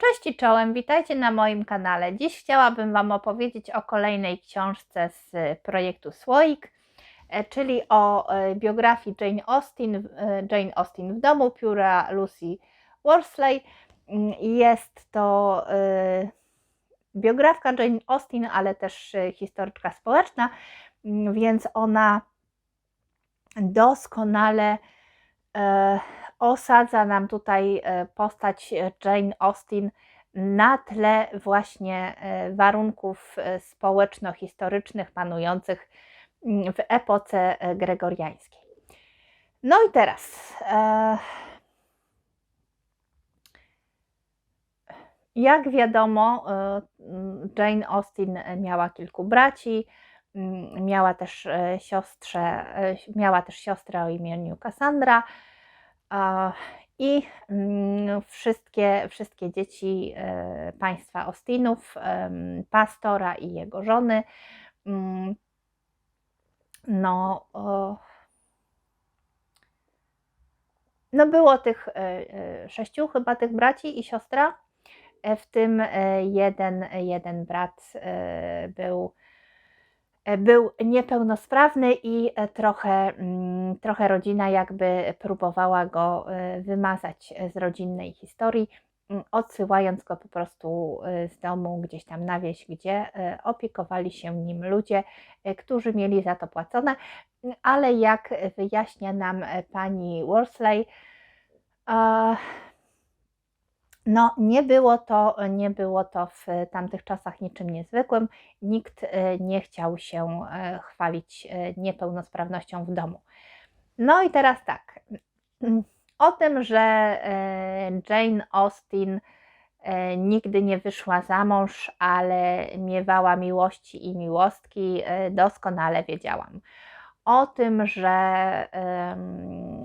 Cześć i czołem, witajcie na moim kanale. Dziś chciałabym Wam opowiedzieć o kolejnej książce z projektu Słoik, e, czyli o e, biografii Jane Austen, e, Jane Austen w domu pióra Lucy Worsley. Mm, Jest to biografka Jane Austen, ale też historyczka społeczna, mm, więc ona doskonale osadza nam tutaj e, postać Jane Austen na tle właśnie e, warunków e, społeczno-historycznych panujących mm, w epoce gregoriańskiej. No i teraz. Jak wiadomo, Jane Austen miała kilku braci, mm, miała też siostrę, miała też siostrę o imieniu Cassandra i mm, wszystkie, wszystkie dzieci e, państwa Austinów, pastora i jego żony, mm, no, no było tych e, e, sześciu chyba tych braci i siostra, w tym jeden, jeden brat był E, był niepełnosprawny i e, trochę, mm, trochę rodzina jakby próbowała go e, wymazać z rodzinnej historii, mm, odsyłając go po prostu z domu gdzieś tam na wieś, gdzie opiekowali się nim ludzie, którzy mieli za to płacone, ale jak wyjaśnia nam pani Worsley, no, nie było to, nie było to w tamtych czasach niczym niezwykłym. Nikt nie chciał się chwalić niepełnosprawnością w domu. No i teraz tak. O tym, że Jane Austen nigdy nie wyszła za mąż, ale miewała miłości i miłostki, doskonale wiedziałam o tym, że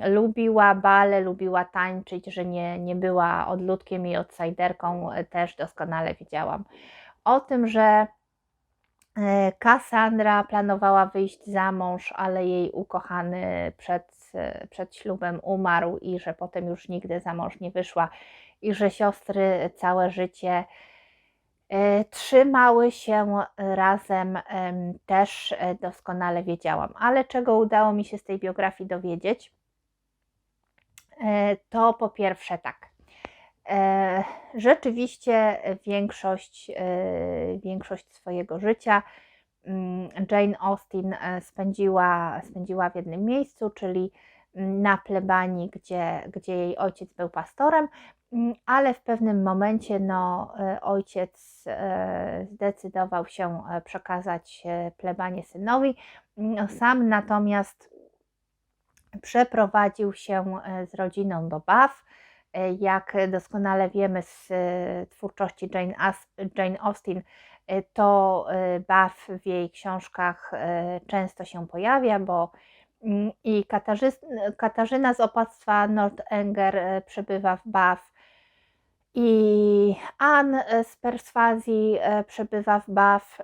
lubiła bale, lubiła tańczyć, że nie, nie była odludkiem i outsiderką, e, też doskonale wiedziałam. O tym, że e, Cassandra planowała wyjść za mąż, ale jej ukochany przed, e, przed ślubem umarł i że potem już nigdy za mąż nie wyszła i że siostry całe życie E, trzymały się razem, też e, doskonale wiedziałam. Ale czego udało mi się z tej biografii dowiedzieć? E, to po pierwsze tak. Rzeczywiście większość, większość swojego życia mm, Jane Austen spędziła, spędziła w jednym miejscu, czyli na plebanii, gdzie, gdzie jej ojciec był pastorem, mm, ale w pewnym momencie no, e, ojciec e, zdecydował się e, przekazać plebanie synowi. Mm, sam natomiast przeprowadził się z rodziną do Bath. Jak doskonale wiemy z twórczości Jane, Austen, to Bath w jej książkach często się pojawia, bo Mm, I Katarzyna z opactwa Nordenger e, przebywa w Bath. I Ann z perswazji e, przebywa w Bath.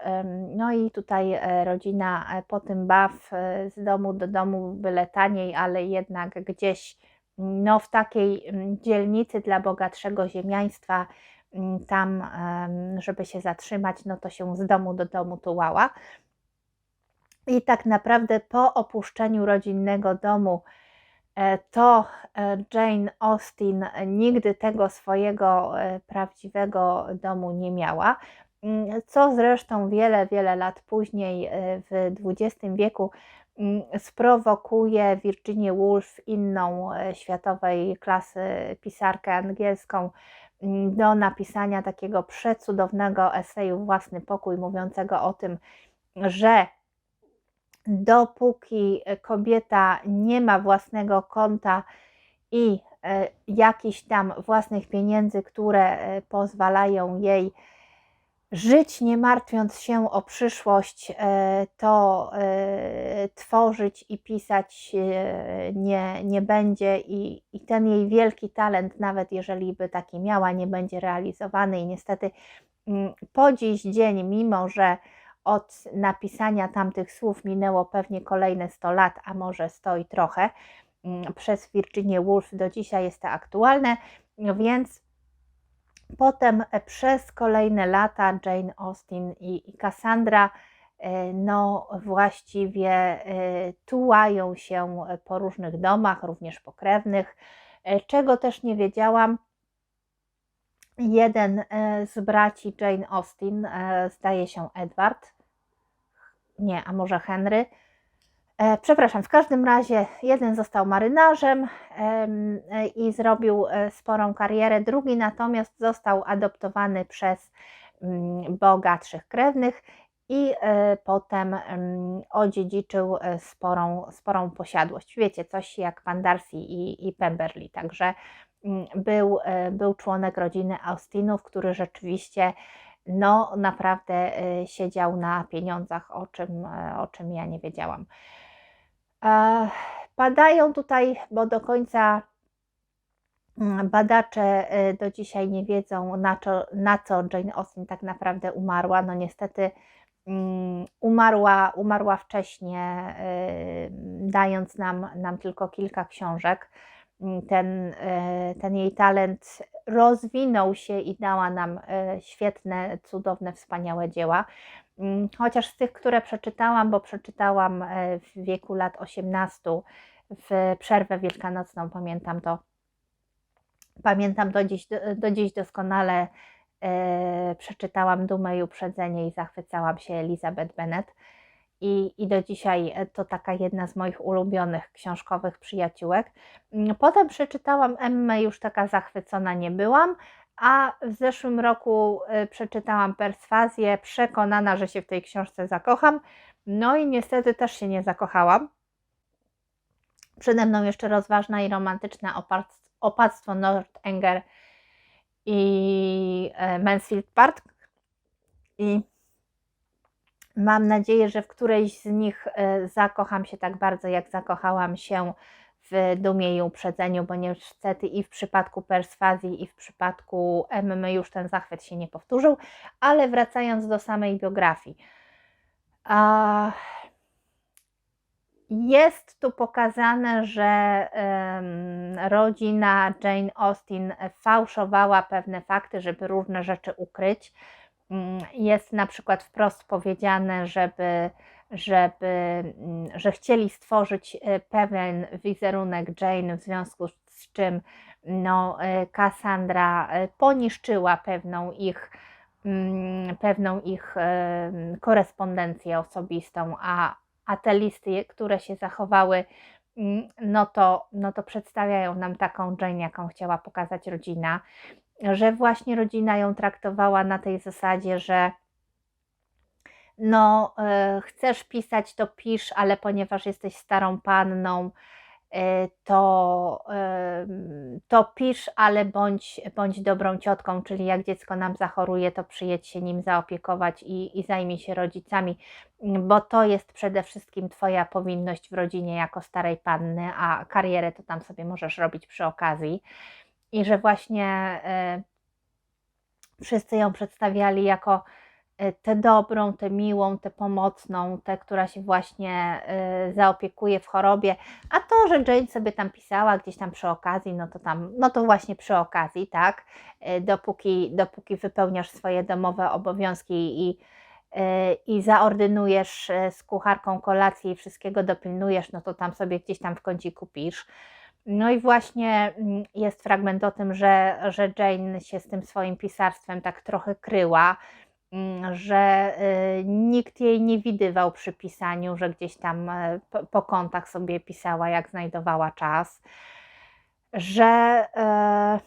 No i tutaj e, rodzina po tym Bath z domu do domu byle taniej, ale jednak gdzieś no, w takiej mm, dzielnicy dla bogatszego ziemiaństwa mm, tam, żeby się zatrzymać, no to się z domu do domu tułała. I tak naprawdę po opuszczeniu rodzinnego domu, e, to e, Jane Austen nigdy tego swojego e, prawdziwego domu nie miała, mm, co zresztą wiele, wiele lat później w XX wieku sprowokuje Virginia Woolf, inną światowej klasy pisarkę angielską, mm, do napisania takiego przecudownego eseju Własny pokój, mówiącego o tym, że dopóki kobieta nie ma własnego konta i e, jakichś tam własnych pieniędzy, które e, pozwalają jej żyć, nie martwiąc się o przyszłość, e, to tworzyć i pisać nie, nie będzie, i, i ten jej wielki talent, nawet jeżeli by taki miała, nie będzie realizowany. I niestety mm, po dziś dzień, mimo że od napisania tamtych słów minęło pewnie kolejne 100 lat, a może 100 i trochę. Mm, przez Virginia Woolf do dzisiaj jest to aktualne, więc Potem e, przez kolejne lata Jane Austen i, Cassandra e, no właściwie e, tułają się po różnych domach, również pokrewnych, czego też nie wiedziałam. Jeden z braci Jane Austen, zdaje się Edward, nie, a może Henry, przepraszam, w każdym razie jeden został marynarzem i zrobił e, sporą karierę, drugi natomiast został adoptowany przez mm, bogatszych krewnych i e, potem odziedziczył sporą, sporą posiadłość. Wiecie, coś jak Van Darcy i, i Pemberley, także mm, był, był członek rodziny Austinów, który rzeczywiście no naprawdę siedział na pieniądzach, o czym, o czym ja nie wiedziałam. Padają tutaj, bo do końca mm, badacze y, do dzisiaj nie wiedzą, na co, na co Jane Austen tak naprawdę umarła. No niestety mm, umarła, umarła wcześnie, y, dając nam, nam tylko kilka książek. Mm, ten, y, ten jej talent rozwinął się i dała nam świetne, cudowne, wspaniałe dzieła. Mm, chociaż z tych, które przeczytałam, bo przeczytałam e, w wieku lat 18 w przerwę wielkanocną, pamiętam to, pamiętam do dziś, do dziś doskonale, e, przeczytałam Dumę i Uprzedzenie i zachwycałam się Elizabeth Bennet. I, I do dzisiaj to taka jedna z moich ulubionych książkowych przyjaciółek. Mm, potem przeczytałam Emmę, już taka zachwycona nie byłam, a w zeszłym roku y, przeczytałam Perswazję, przekonana, że się w tej książce zakocham. No i niestety też się nie zakochałam. Przede mną jeszcze rozważna i romantyczna opactwo Northanger i e, Mansfield Park. I mam nadzieję, że w którejś z nich e, zakocham się tak bardzo, jak zakochałam się w dumie i uprzedzeniu, bo niestety i w przypadku perswazji, i w przypadku Emmy już ten zachwyt się nie powtórzył, ale wracając do samej biografii. Jest tu pokazane, że rodzina Jane Austen fałszowała pewne fakty, żeby różne rzeczy ukryć. Mm, jest na przykład wprost powiedziane, żeby żeby, mm, że chcieli stworzyć e, pewien wizerunek Jane, w związku z czym no, e, Cassandra e, poniszczyła pewną ich, mm, pewną ich korespondencję osobistą, a, a te listy, które się zachowały, mm, no to, no to przedstawiają nam taką Jane, jaką chciała pokazać rodzina, że właśnie rodzina ją traktowała na tej zasadzie, że no e, chcesz pisać, to pisz, ale ponieważ jesteś starą panną, e, to, e, to pisz, ale bądź, bądź dobrą ciotką, czyli jak dziecko nam zachoruje, to przyjedź się nim zaopiekować i, i zajmij się rodzicami, bo to jest przede wszystkim Twoja powinność w rodzinie jako starej panny, a karierę to tam sobie możesz robić przy okazji. I że właśnie wszyscy ją przedstawiali jako E, tę dobrą, tę miłą, tę pomocną, tę, która się właśnie y, zaopiekuje w chorobie, a to, że Jane sobie tam pisała gdzieś tam przy okazji, no to tam, no to właśnie przy okazji, tak, y, dopóki, dopóki wypełniasz swoje domowe obowiązki i, i zaordynujesz z kucharką kolację i wszystkiego dopilnujesz, no to tam sobie gdzieś tam w kąciku pisz. No i właśnie mm, jest fragment o tym, że, że Jane się z tym swoim pisarstwem tak trochę kryła, że y, nikt jej nie widywał przy pisaniu, że gdzieś tam e, po kątach sobie pisała, jak znajdowała czas, że e,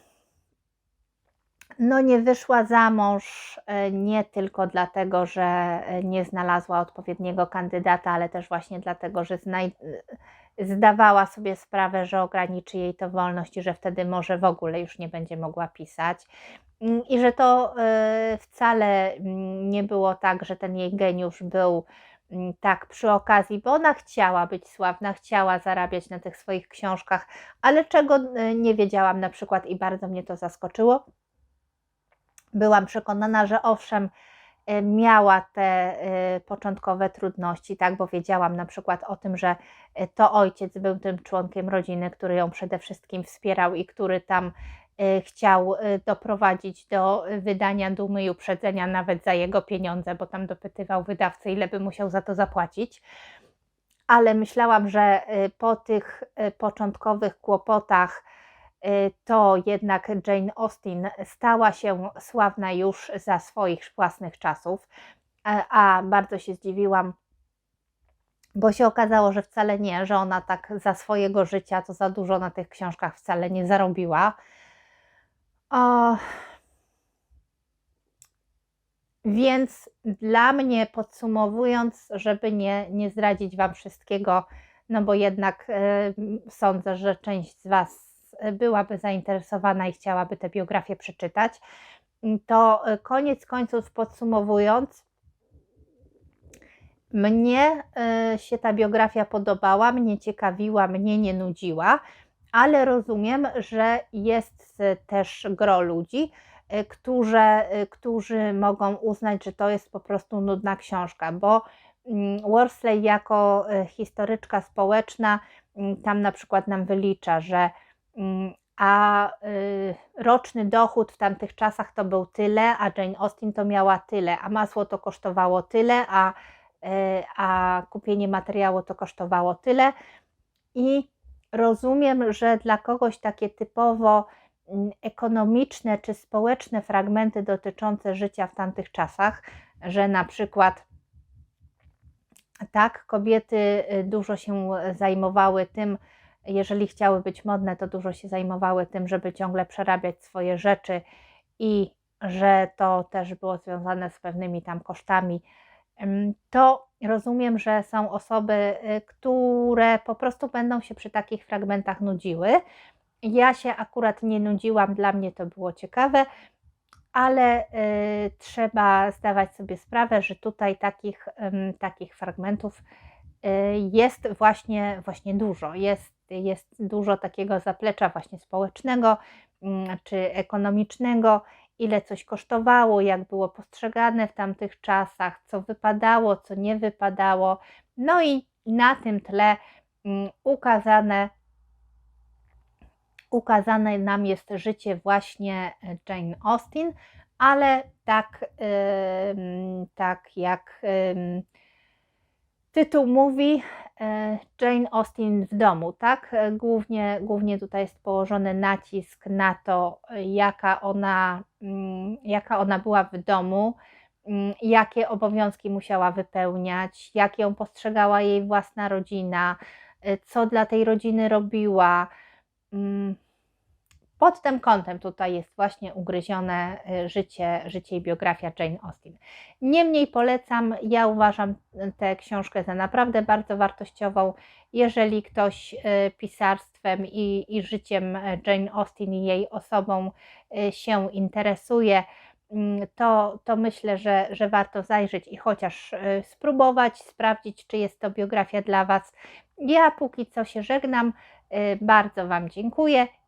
no nie wyszła za mąż e, nie tylko dlatego, że nie znalazła odpowiedniego kandydata, ale też właśnie dlatego, że zdawała sobie sprawę, że ograniczy jej to wolność i że wtedy może w ogóle już nie będzie mogła pisać. Mm, I że to y, wcale mm, nie było tak, że ten jej geniusz był mm, tak przy okazji, bo ona chciała być sławna, chciała zarabiać na tych swoich książkach, ale czego y, nie wiedziałam na przykład i bardzo mnie to zaskoczyło. Byłam przekonana, że owszem, y, miała te początkowe trudności, tak, bo wiedziałam na przykład o tym, że to ojciec był tym członkiem rodziny, który ją przede wszystkim wspierał i który tam chciał y, doprowadzić do y, wydania dumy i uprzedzenia nawet za jego pieniądze, bo tam dopytywał wydawcy, ile by musiał za to zapłacić. Ale myślałam, że po tych początkowych kłopotach to jednak Jane Austen stała się sławna już za swoich własnych czasów, a bardzo się zdziwiłam, bo się okazało, że wcale nie, że ona tak za swojego życia to za dużo na tych książkach wcale nie zarobiła. O, więc dla mnie, podsumowując, żeby nie, nie zdradzić Wam wszystkiego, no bo jednak e, sądzę, że część z Was byłaby zainteresowana i chciałaby tę biografię przeczytać, to e, koniec końców podsumowując, mnie e, się ta biografia podobała, mnie ciekawiła, mnie nie nudziła, ale rozumiem, że jest też gro ludzi, e, którzy, e, którzy mogą uznać, że to jest po prostu nudna książka, bo mm, Worsley jako historyczka społeczna mm, tam na przykład nam wylicza, że mm, a y, roczny dochód w tamtych czasach to był tyle, a Jane Austen to miała tyle, a masło to kosztowało tyle, a, y, a kupienie materiału to kosztowało tyle. I rozumiem, że dla kogoś takie typowo ekonomiczne czy społeczne fragmenty dotyczące życia w tamtych czasach, że na przykład tak, kobiety y, dużo się zajmowały tym, jeżeli chciały być modne, to dużo się zajmowały tym, żeby ciągle przerabiać swoje rzeczy i że to też było związane z pewnymi tam kosztami, ym, to rozumiem, że są osoby, y, które po prostu będą się przy takich fragmentach nudziły. Ja się akurat nie nudziłam, dla mnie to było ciekawe, ale y, trzeba zdawać sobie sprawę, że tutaj takich, ym, takich fragmentów y, jest właśnie, właśnie dużo. Jest, jest dużo takiego zaplecza właśnie społecznego mm, czy ekonomicznego, ile coś kosztowało, jak było postrzegane w tamtych czasach, co wypadało, co nie wypadało. No i na tym tle mm, ukazane, ukazane nam jest życie właśnie Jane Austen, ale tak, tak jak tytuł mówi, e, Jane Austen w domu, tak? E, Głównie, głównie tutaj jest położony nacisk na to, jaka ona, mm, jaka ona była w domu, mm, jakie obowiązki musiała wypełniać, jak ją postrzegała jej własna rodzina, e, co dla tej rodziny robiła. Pod tym kątem tutaj jest właśnie ugryzione y, życie, życie i biografia Jane Austen. Niemniej polecam, ja uważam tę książkę za naprawdę bardzo wartościową. Jeżeli ktoś y, pisarstwem i, i życiem Jane Austen i jej osobą y, się interesuje, to, to myślę, że, że warto zajrzeć i chociaż spróbować, sprawdzić, czy jest to biografia dla Was. Ja póki co się żegnam. Bardzo Wam dziękuję